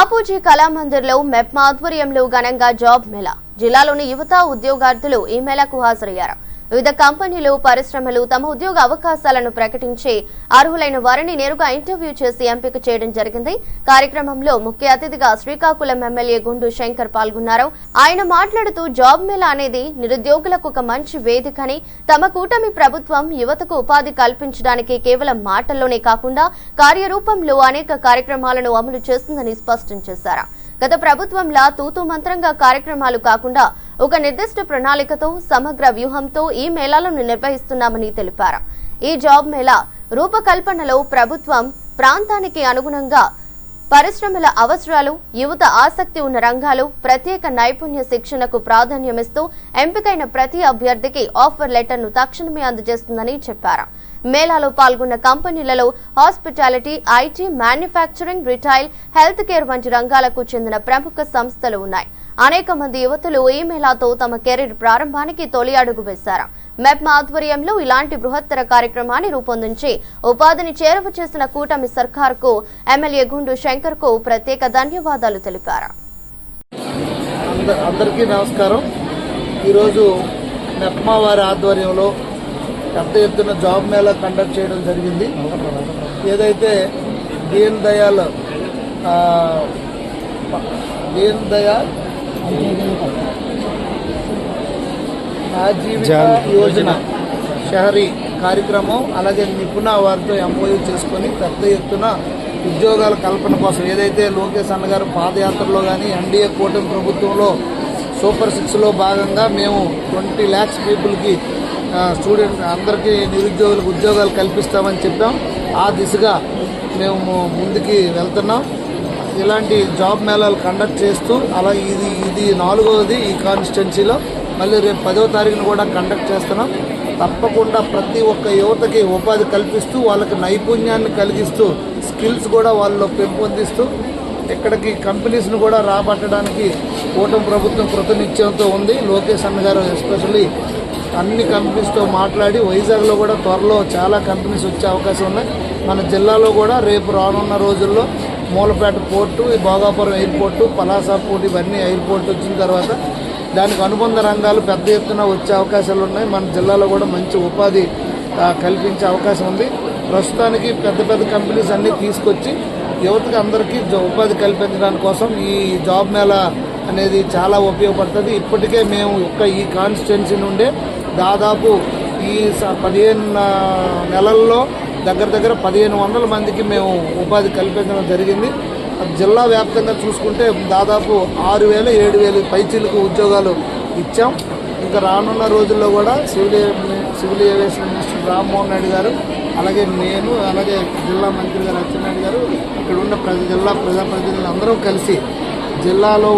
బాపూజీ కళామందిర్లో మెప్ ఆధ్వర్యంలో ఘనంగా జాబ్ మేళా. జిల్లాలోని యువత ఉద్యోగార్థులు ఈ మేళాకు హాజరయ్యారు. వివిధ కంపెనీలు పరిశ్రమలు తమ ఉద్యోగ అవకాశాలను ప్రకటించి అర్హులైన వారిని నేరుగా ఇంటర్వ్యూ చేసి ఎంపిక చేయడం జరిగింది. కార్యక్రమంలో ముఖ్య అతిథిగా శ్రీకాకుళం ఎమ్మెల్యే గుండు శంకర్ పాల్గొన్నారు. ఆయన మాట్లాడుతూ జాబ్ మేళా అనేది నిరుద్యోగులకు ఒక మంచి వేదికని తమ కూటమి ప్రభుత్వం యువతకు ఉపాధి కల్పించడానికి కేవలం మాటల్లోనే కాకుండా కార్యరూపంలో అనేక కార్యక్రమాలను అమలు చేస్తుందని స్పష్టం చేశారు. గత ప్రభుత్వంలా తూతు మంత్రంగా కార్యక్రమాలు కాకుండా ఒక నిర్దిష్ట ప్రణాళికతో సమగ్ర వ్యూహంతో ఈ మేళాలను నిర్వహిస్తున్నామని తెలిపారు. ఈ జాబ్ మేళా రూపకల్పనలో ప్రభుత్వం ప్రాంతానికి అనుగుణంగా పరిశ్రమల అవసరాలు యువత ఆసక్తి ఉన్న రంగాలు ప్రత్యేక నైపుణ్య శిక్షణకు ప్రాధాన్యమిస్తూ ఎంపికైన ప్రతి అభ్యర్థికి ఆఫర్ లెటర్ను తక్షణమే అందజేస్తుందని చెప్పారు. మేళాలో పాల్గొన్న కంపెనీలలో hospitality IT manufacturing retail health care వంటి రంగాలకు చెందిన ప్రముఖ సంస్థలు ఉన్నాయి. అనేక మంది యువతులు ఈ మేళాతో తమ కెరీర్ ప్రారంభానికి తొలి అడుగు వేశారు. మెప్మా ఆధ్వర్యంలో ఇలాంటి బృహత్తర కార్యక్రమాన్ని రూపొందించి ఉపాధిని చేరువ చేసిన కూటమి సర్కార్కు ఎమ్మెల్యే గుండు శంకర్కు ప్రత్యేక ధన్యవాదాలు తెలిపారు. అందరికీ నమస్కారం. ఈరోజు నెప్మా వారి ఆధ్వర్యంలో పెద్ద ఎత్తున జాబ్ మేళా కండక్ట్ చేయడం జరిగింది. ఏదైతే దీన్ దయాల్ దీన్ దయాల్ యోజన షహరీ కార్యక్రమం అలాగే నిపుణ వారితో ఎంఓయూ చేసుకొని పెద్ద ఎత్తున ఉద్యోగాల కల్పన కోసం ఏదైతే లోకేష్ అన్నగారు పాదయాత్రలో కానీ ఎన్డీఏ కూటమి ప్రభుత్వంలో సూపర్ సిక్స్లో భాగంగా మేము ట్వంటీ ల్యాక్స్ పీపుల్కి స్టూడెంట్ అందరికీ నిరుద్యోగులకు ఉద్యోగాలు కల్పిస్తామని చెప్పాం. ఆ దిశగా మేము ముందుకి వెళ్తున్నాం. ఇలాంటి జాబ్ మేళాలు కండక్ట్ చేస్తూ అలా ఇది ఇది నాలుగవది ఈ కాన్స్టిట్యున్సీలో మళ్ళీ రేపు పదో తారీఖున కూడా కండక్ట్ చేస్తున్నాం. తప్పకుండా ప్రతి ఒక్క యువతకి ఉపాధి కల్పిస్తూ వాళ్ళకి నైపుణ్యాన్ని కలిగిస్తూ స్కిల్స్ కూడా వాళ్ళు పెంపొందిస్తూ ఇక్కడికి కంపెనీస్ను కూడా రాబట్టడానికి కూటమి ప్రభుత్వం కృతనిశ్చయంతో ఉంది. లోకేష్ అన్న గారు ఎస్పెషల్లీ అన్ని కంపెనీస్తో మాట్లాడి వైజాగ్లో కూడా త్వరలో చాలా కంపెనీస్ వచ్చే అవకాశం ఉన్నాయి. మన జిల్లాలో కూడా రేపు రానున్న రోజుల్లో మూలపేట పోర్టు ఈ భోగాపురం ఎయిర్పోర్టు పలాస పోర్టు ఇవన్నీ ఎయిర్పోర్ట్ వచ్చిన తర్వాత దానికి అనుబంధ రంగాలు పెద్ద ఎత్తున వచ్చే అవకాశాలు ఉన్నాయి. మన జిల్లాలో కూడా మంచి ఉపాధి కల్పించే అవకాశం ఉంది. ప్రస్తుతానికి పెద్ద పెద్ద కంపెనీస్ అన్నీ తీసుకొచ్చి యువతకి అందరికీ ఉపాధి కల్పించడానికి కోసం ఈ జాబ్ మేళా అనేది చాలా ఉపయోగపడుతుంది. ఇప్పటికే మేము ఒక్క ఈ కాన్స్టిట్యున్సీ నుండే దాదాపు ఈ స- పదిహేను నెలల్లో దగ్గర దగ్గర పదిహేను వందల మందికి మేము ఉపాధి కల్పించడం జరిగింది. జిల్లా వ్యాప్తంగా చూసుకుంటే దాదాపు ఆరు వేల ఏడు వేలు పైచీలకు ఉద్యోగాలు ఇచ్చాం. ఇంకా రానున్న రోజుల్లో కూడా civil civil aviation minister Rammohan Reddy గారు అలాగే నేను అలాగే జిల్లా మంత్రి గారు అచ్చెన్నాయుడు గారు ఇక్కడ ఉన్న ప్రజ జిల్లా ప్రజాప్రతినిధులు అందరం కలిసి జిల్లాలో